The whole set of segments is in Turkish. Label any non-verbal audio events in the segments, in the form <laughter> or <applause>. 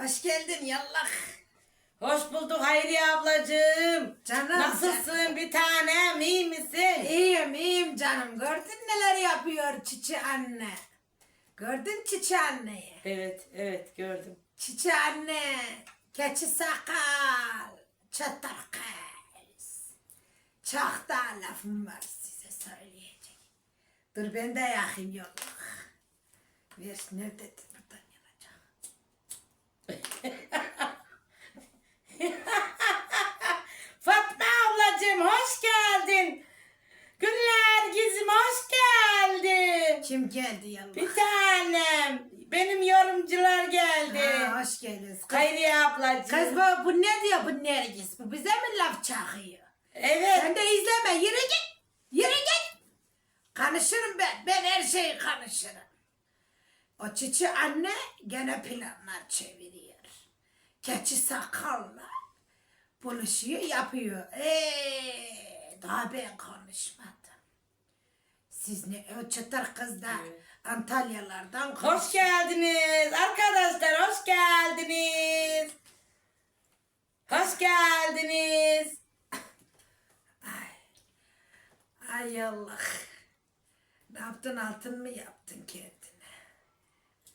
Hoş geldin yallah. Hoş bulduk Hayriye ablacığım. Canım. Nasılsın bir tanem iyi misin? İyiyim iyiyim canım. Gördün neler yapıyor Çiçi anne. Gördün Çiçi anneyi. Evet evet gördüm. Çiçi anne. Keçi sakal. Çatar kız. Çok da lafım var size söyleyecek. Dur ben de yakayım yoluk. Ver nerededir buradan yanacak. Fatma ablacığım hoş geldin. Güller gizim hoş geldin. Kim geldi yallah? Bir tanem. Benim yorumcular geldi. Ha, hoş geldiniz. Kız, Hayriye ablacığım. kız bu, bu ne diyor bu Nergis? Bu bize mi laf çakıyor? Evet. Sen de izleme. Yürü git. Yürü git. Konuşurum ben. Ben her şeyi konuşurum. O çiçi anne gene planlar çeviriyor. Keçi sakalla buluşuyor yapıyor. Eee daha ben konuşmadım. Siz ne o çıtır kız da Antalyalardan Hoş geldiniz arkadaşlar hoş geldiniz. Hoş geldiniz. Ay Allah. Ne yaptın altın mı yaptın kendine?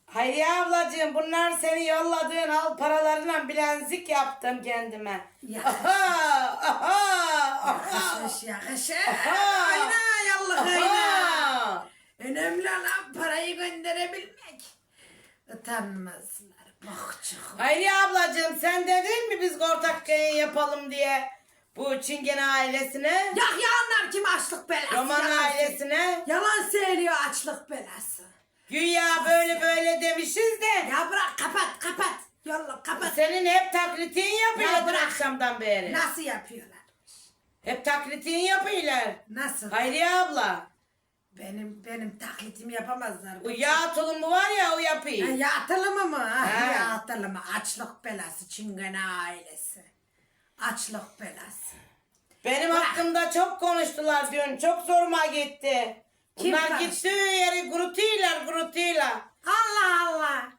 Hayriye ablacığım bunlar seni yolladığın al paralarına bilezik yaptım kendime. Ya. Aha, aha, aha. Yakışmış yakışır. Aha. Ayna yallah ayna. Önemli olan parayı gönderebilmek. Utanmazlar. Bokçuk. Hayriye ablacığım sen dedin mi biz ortak yayın yapalım diye bu Çingene ailesine, Yak yalanlar kim açlık belası? Roman yalan, ailesine yalan söylüyor açlık belası. güya böyle böyle demişiz de Ya bırak kapat kapat. Yolla kapat. senin hep taklitin Ya yapıyorlar bırak. akşamdan beri. Nasıl yapıyorlar? Hep taklitin yapıyorlar. Nasıl? Hayriye abla. Benim benim taklitimi yapamazlar. O yağ tulumu var ya o Ha, yapıyor. Yatılımı mı? Ah, He. Yatılımı. Açlık belası. Çingene ailesi. Açlık belası. Benim Bırak. hakkımda çok konuştular dün. Çok zoruma gitti. Kim Bunlar konuştu? gittiği yeri kurutuyla kurutuyla. Allah Allah.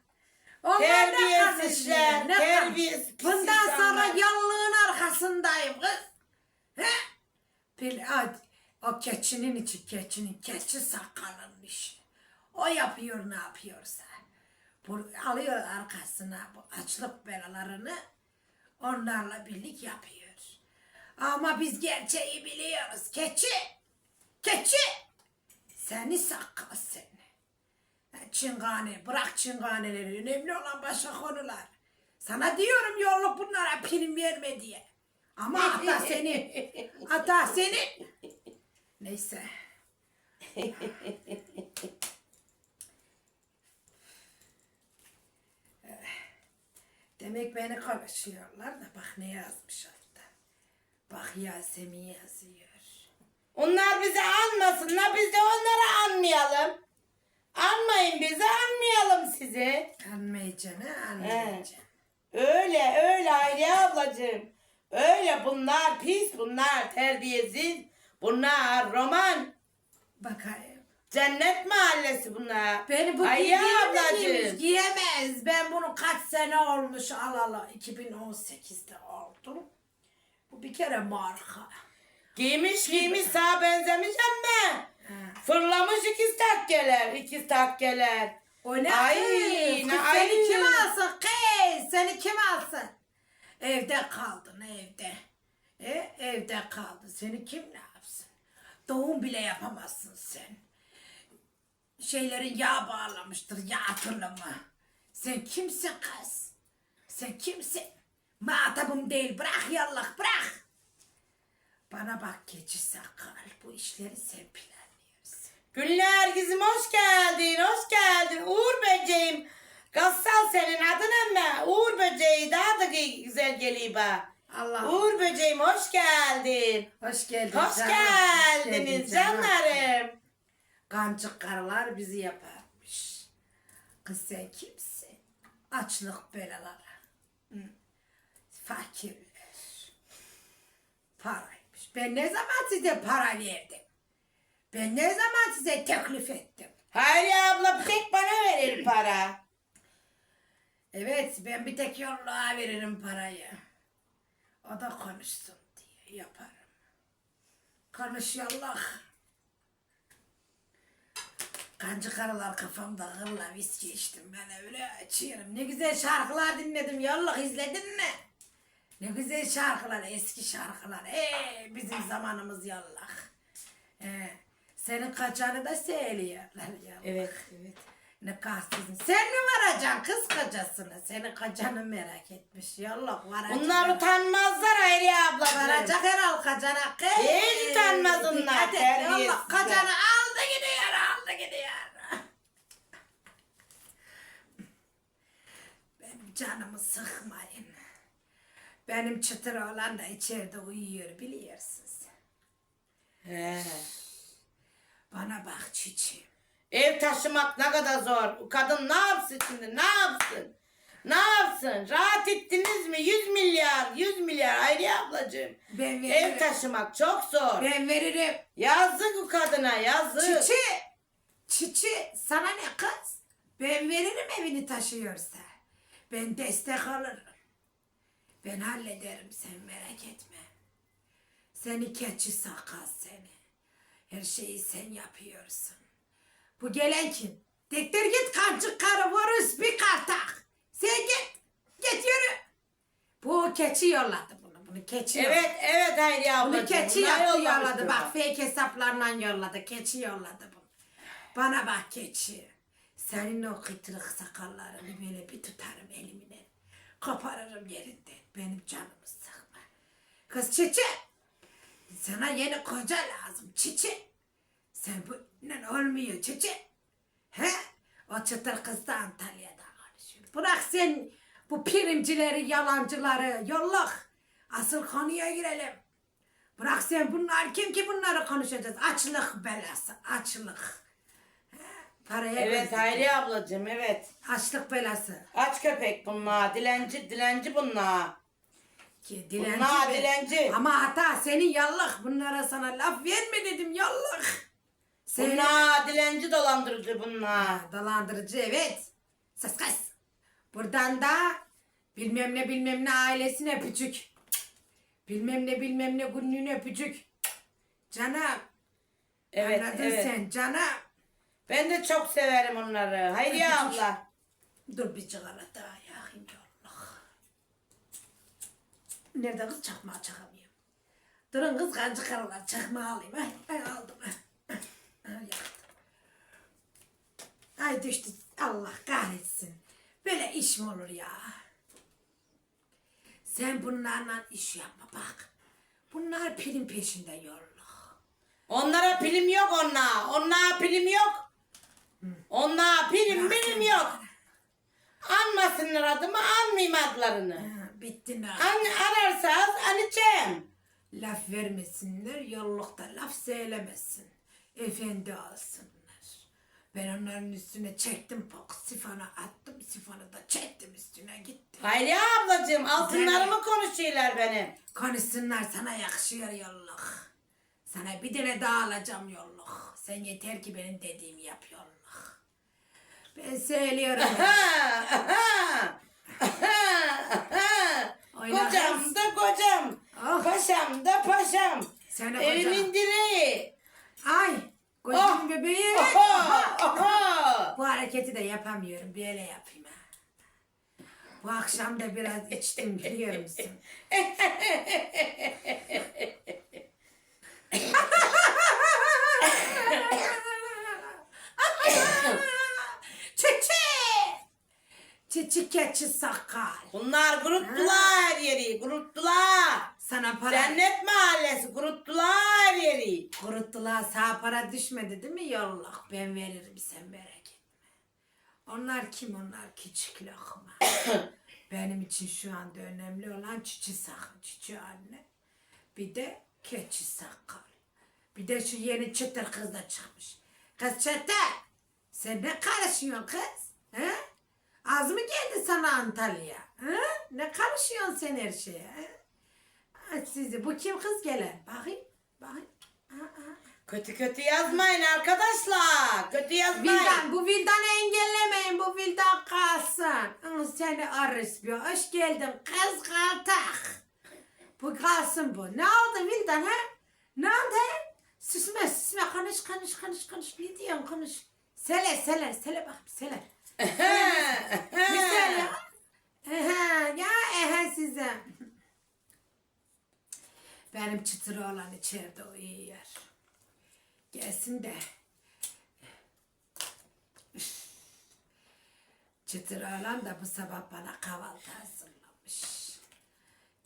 Onlar ne Terbiyesizler, konuşuyor? Ne terbiyesiz Bundan sonra insanlar. yallığın arkasındayım kız. He? Bil, hadi. O keçinin içi keçinin. Keçi sakalın işi. O yapıyor ne yapıyorsa. Bu, alıyor arkasına bu açlık belalarını. Onlarla birlik yapıyor. Ama biz gerçeği biliyoruz. Keçi. Keçi. Seni sakal seni. Çingane, bırak çinganeleri. Önemli olan başka konular. Sana diyorum yolluk bunlara prim verme diye. Ama hata senin. Hata <laughs> senin. Neyse. <laughs> Demek beni konuşuyorlar da bak ne yazmış altta. Bak Yasemin yazıyor. Onlar bizi anmasınlar biz de onları anmayalım. Anmayın bizi anmayalım sizi. Anmayacaksın. Öyle öyle Hayriye ablacığım. Öyle bunlar pis bunlar terbiyesiz. Bunlar roman. Bakayım. Cennet mahallesi bunlar. Beni bu Hayriye giyemez, ablacığım. giyemez. Ben bunu kaç sene olmuş alalı. 2018'de oldum. Bu bir kere marka. Giymiş giymiş sağa benzemiş ama fırlamış ikiz takkeler ikiz takkeler. O ne Ay, kız? ne- Kız seni ay. kim alsın? Kız seni kim alsın? Evde kaldın evde. E, evde kaldın. Seni kim ne? Doğum bile yapamazsın sen. Şeylerin yağ bağlamıştır yağ atılımı. Sen kimsin kız? Sen kimsin? Muhatabım değil bırak yallah bırak. Bana bak keçi sakal bu işleri sen planlıyorsun. Güller kızım hoş geldin hoş geldin Uğur böceğim. Gassal senin adın ama Uğur böceği daha da güzel geliyor bana. Allah Uğur böceğim hoş geldin. hoş geldin. Hoş canım, geldiniz canım. canlarım. Kancık karılar bizi yaparmış. Kız sen kimsin? Açlık belaları. Hı. Fakirler. Paraymış. Ben ne zaman size para verdim? Ben ne zaman size teklif ettim? Hayri abla bir tek bana verir para. Evet ben bir tek yolluğa veririm parayı. O da konuşsun diye yaparım. Konuş yallah. Kancı karılar kafamda hırla viski içtim ben öyle açıyorum. Ne güzel şarkılar dinledim yallah izledin mi? Ne güzel şarkılar eski şarkılar. Ee, bizim zamanımız yallah. Ee, senin kaçanı da söylüyorlar yallah. Evet evet. Ne kahsizin. Sen mi varacaksın kız kocasını? Senin kocanı merak etmiş. Yallah varacak. Bunlar utanmazlar Hayriye ablacığım. Varacak herhal kocana. kız. Hiç utanmaz onlar, Dikkat et. Yallah kocanı aldı gidiyor aldı gidiyor. <laughs> Benim canımı sıkmayın. Benim çıtır olan da içeride uyuyor biliyorsunuz. He. Bana bak çiçeğim. Ev taşımak ne kadar zor. Kadın ne yapsın şimdi? Ne yapsın? Ne yapsın? Rahat ettiniz mi? 100 milyar, 100 milyar Hayriye ablacığım. Ben veririm. Ev taşımak çok zor. Ben veririm. Yazık o kadına yazık. Çiçi, çiçi sana ne kız? Ben veririm evini taşıyorsa. Ben destek alırım. Ben hallederim sen merak etme. Seni keçi sakal seni. Her şeyi sen yapıyorsun. Bu gelen kim? Dektir git kancık karı vuruz bir kartak. Sen git. Git yürü. Bu keçi yolladı bunu. Bunu keçi yolladı. Evet evet Hayriye Bunu ablacığım. keçi Bunlar yaptı yollamıştır yolladı. Bak fake hesaplarla yolladı. Keçi yolladı bunu. Bana bak keçi. Senin o kıtırık sakallarını böyle bir tutarım elimle. Koparırım yerinden. Benim canımı sıkma. Kız çiçi. Sana yeni koca lazım çiçi. Sen bu ne olmuyor çiçi. He? O çıtır kız da Antalya'da konuşuyor. Bırak sen bu primcileri, yalancıları yollak. Asıl konuya girelim. Bırak sen bunlar kim ki bunları konuşacağız? Açlık belası, açlık. Paraya Evet gözüküyor. Hayriye ablacığım evet. Açlık belası. Aç köpek bunlar. Dilenci dilenci bunlar. Ki dilenci. Bunlar dilenci. Ama hata senin yallah. Bunlara sana laf verme dedim yallah. Sen Bunlar dilenci dolandırıcı bunlar. Dolandırıcı evet. Sus kız. Buradan da bilmem ne bilmem ne ailesine öpücük. Bilmem ne bilmem ne günlüğüne öpücük. Canım. Evet anladın evet. sen canım. Ben de çok severim onları. Hayriye Öpücük. abla. Dur bir sigara daha yakayım. Nerede kız çakmağı çakamıyorum. Durun kız kancı karılar çakmağı alayım. Ay, ay aldım. Ay, düştü. Allah kahretsin. Böyle iş mi olur ya? Sen bunlarla iş yapma bak. Bunlar pilin peşinde yollu. Onlara pilim yok onlar. Onlara pilim yok. Onlara pilim benim yok. Anmasınlar adımı almayayım adlarını. Ha, bitti ne? An ararsanız alacağım. Laf vermesinler, yollukta laf söylemesin. Efendi alsınlar. Ben onların üstüne çektim pok, sifonu attım, sifonu da çektim üstüne gitti. Hayriye ablacığım altınlarımı konuşuyorlar benim. Konuşsunlar sana yakışıyor yolluk. Sana bir tane daha alacağım yolluk. Sen yeter ki benim dediğimi yap yolluk. Ben söylüyorum. Oyna kocam da kocam. Ah. Paşam da paşam. De Evimin direği. Ay, kocam Ah. bebeği. Oha, oha. Bu hareketi de yapamıyorum. Böyle yapayım ha. Bu akşam da biraz içtim biliyor musun? Çiçi! Çiçi keçi sakal. Bunlar kuruttular yeri. Kuruttular. Sana para Cennet mahallesi kuruttular yeri. kuruttular. Sağ para düşmedi değil mi yolluk? Ben veririm sen merak etme. Onlar kim onlar küçük lokma. <coughs> Benim için şu anda önemli olan çiçi sakal, çiçi anne. Bir de keçi sakal. Bir de şu yeni çıtır kız da çıkmış. Kız çıtır. Sen ne karışıyorsun kız? He? Az mı geldi sana Antalya? He? Ne karışıyorsun sen her şeye? He? Sizi bu kim kız gelen? Bakayım. Bakayım. Aa, aa. Kötü kötü yazmayın arkadaşlar. Kötü yazmayın. Vildan, bu Vildan'ı engellemeyin. Bu Vildan kalsın. Seni bir. Hoş geldin kız kaltak. Bu kalsın bu. Ne oldu Vildan ha? Ne oldu? Susma susma konuş konuş konuş konuş. Ne diyorsun konuş. Sele sele sele bak sele. Sele ya. Ehe, ya ehe size. Benim çıtır olan içeride uyuyor. Gelsin de. Çıtır olan da bu sabah bana kahvaltı hazırlamış.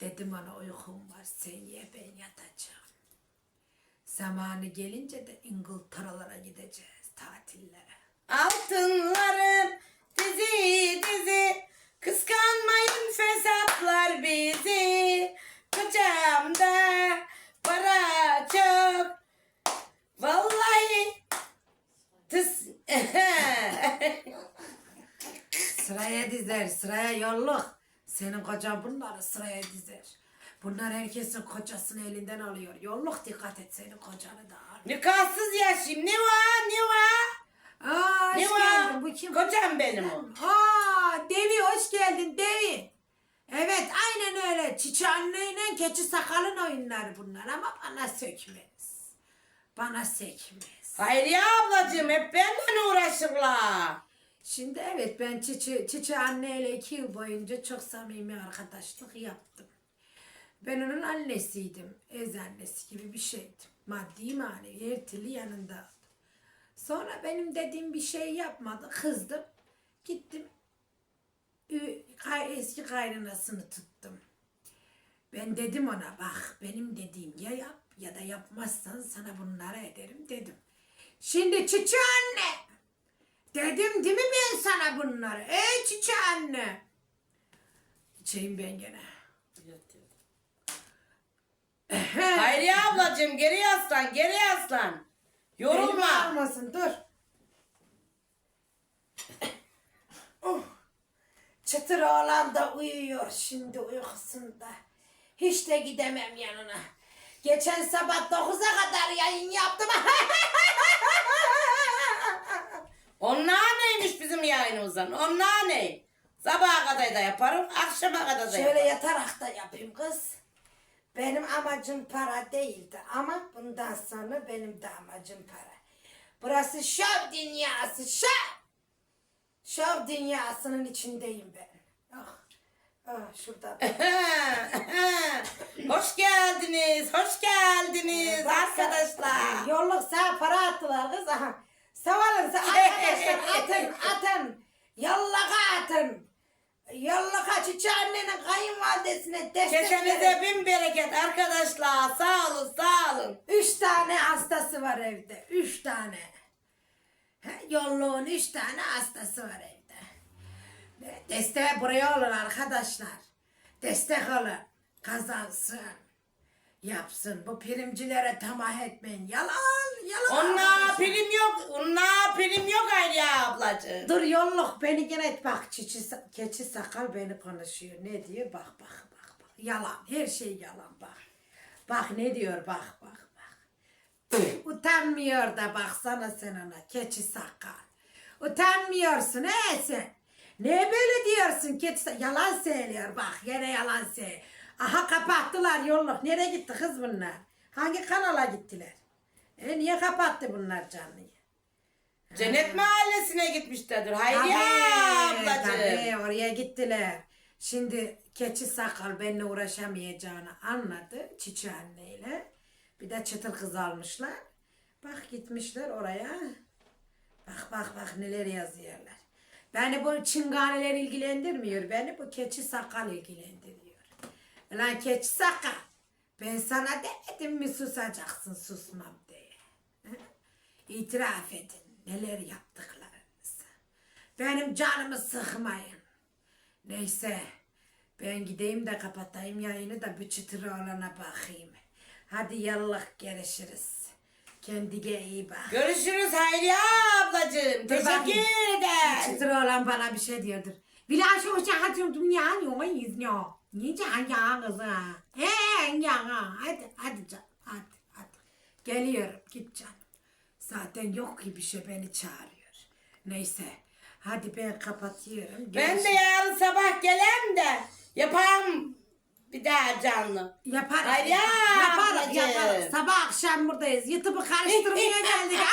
Dedim ona uykum var sen ye ben yatacağım. Zamanı gelince de İngiltere'lara gideceğiz tatillere. Altınlarım dizi dizi Kıskanmayın fesatlar bizi Kocamda para çok Vallahi tıs Sıraya dizer, sıraya yolluk. Senin kocan bunları sıraya dizer. Bunlar herkesin kocasını elinden alıyor. Yolluk dikkat et senin kocanı da al. Nikahsız yaşayayım ne var ne var Aa, ne hoş var geldin. Bu kim? Kocam benim o Aa, Devi hoş geldin Devi. Evet aynen öyle. Çiçi anneyle keçi sakalın oyunları bunlar ama bana sökmez. Bana sekmez. Hayriye ablacığım hep uğraşırlar Şimdi evet ben Çiçi, Çiçi anneyle iki yıl boyunca çok samimi arkadaşlık yaptım. Ben onun annesiydim. Ez annesi gibi bir şeydim. Maddi manevi her türlü yanındaydım. Sonra benim dediğim bir şey yapmadı. Kızdım. Gittim. Eski kaynanasını tuttum. Ben dedim ona bak benim dediğim ya yap ya da yapmazsan sana bunları ederim dedim. Şimdi Çiçi anne Dedim değil mi ben sana bunları? Ey çiçe anne. İçeyim ben gene. Hayriye ablacığım geri yaslan geri yaslan Elimi Yorulma almasın dur. Oh. Çıtır oğlan da uyuyor şimdi uykusunda. Hiç de gidemem yanına. Geçen sabah 9'a kadar yayın yaptım. Onlar neymiş bizim yayınımızdan? Onlar ne? Sabaha kadar da yaparım, akşama kadar da Şöyle yaparım. yatarak da yapayım kız. Benim amacım para değildi ama bundan sonra benim de amacım para. Burası şov dünyası, şov. Şov dünyasının içindeyim ben. Ah, ah şurada. <laughs> hoş geldiniz, hoş geldiniz arkadaşlar. Yolluk sağ para attılar kız. Aha. Sağ olun sağ- arkadaşlar atın atın. Yollaka atın. Yollaka çiçeği annenin kayınvalidesine destek verin. Kesenize bin bereket arkadaşlar. Sağ olun, sağ olun. Üç tane hastası var evde. Üç tane. Yolluğun üç tane hastası var evde. Ve Destek buraya olun arkadaşlar. Destek olun. Kazansın. Yapsın. Bu primcilere tamah etmeyin. Yalan, yalan. Onlar arkadaşlar. prim yok, onlar prim yok Hayriye ablacığım. Dur yolluk beni gene et bak çiçi, keçi sakal beni konuşuyor. Ne diyor? Bak bak bak bak. Yalan. Her şey yalan bak. Bak ne diyor bak bak bak. Utanmıyor da baksana sen ona keçi sakal. Utanmıyorsun he sen. Ne böyle diyorsun keçi sakal? Yalan söylüyor bak gene yalan söylüyor. Aha kapattılar yolluk. Nereye gitti kız bunlar? Hangi kanala gittiler? E, niye kapattı bunlar canlıyı? Cennet mahallesine gitmişlerdir Hayriye Tabii, ablacığım. tabii, oraya gittiler. Şimdi keçi sakal benimle uğraşamayacağını anladı Çiçi anneyle. Bir de çıtır kız almışlar. Bak gitmişler oraya. Bak bak bak neler yazıyorlar. Beni bu çinganeler ilgilendirmiyor. Beni bu keçi sakal ilgilendiriyor. Lan keçi sakal. Ben sana demedim mi susacaksın susmam diye. Hı? İtiraf edin neler yaptıklarınızı. Benim canımı sıkmayın. Neyse ben gideyim de kapatayım yayını da bir çıtır olana bakayım. Hadi yallah görüşürüz. Kendine iyi bak. Görüşürüz Hayriye ablacığım. Dur bakayım. Teşekkür ederim. Çıtır olan bana bir şey diyordur. Biraz o şahacım dünya yok izliyor. Niye can ya kızı? He ya hadi hadi can hadi hadi. Geliyorum git canım. Zaten yok ki bir şey beni çağırıyor. Neyse. Hadi ben kapatıyorum. Ben de yarın sabah gelem de yapalım bir daha canlı. Yaparız. Ay ya, yaparız, yaparız. Sabah akşam buradayız. YouTube'u karıştırmaya <laughs> geldik. <laughs>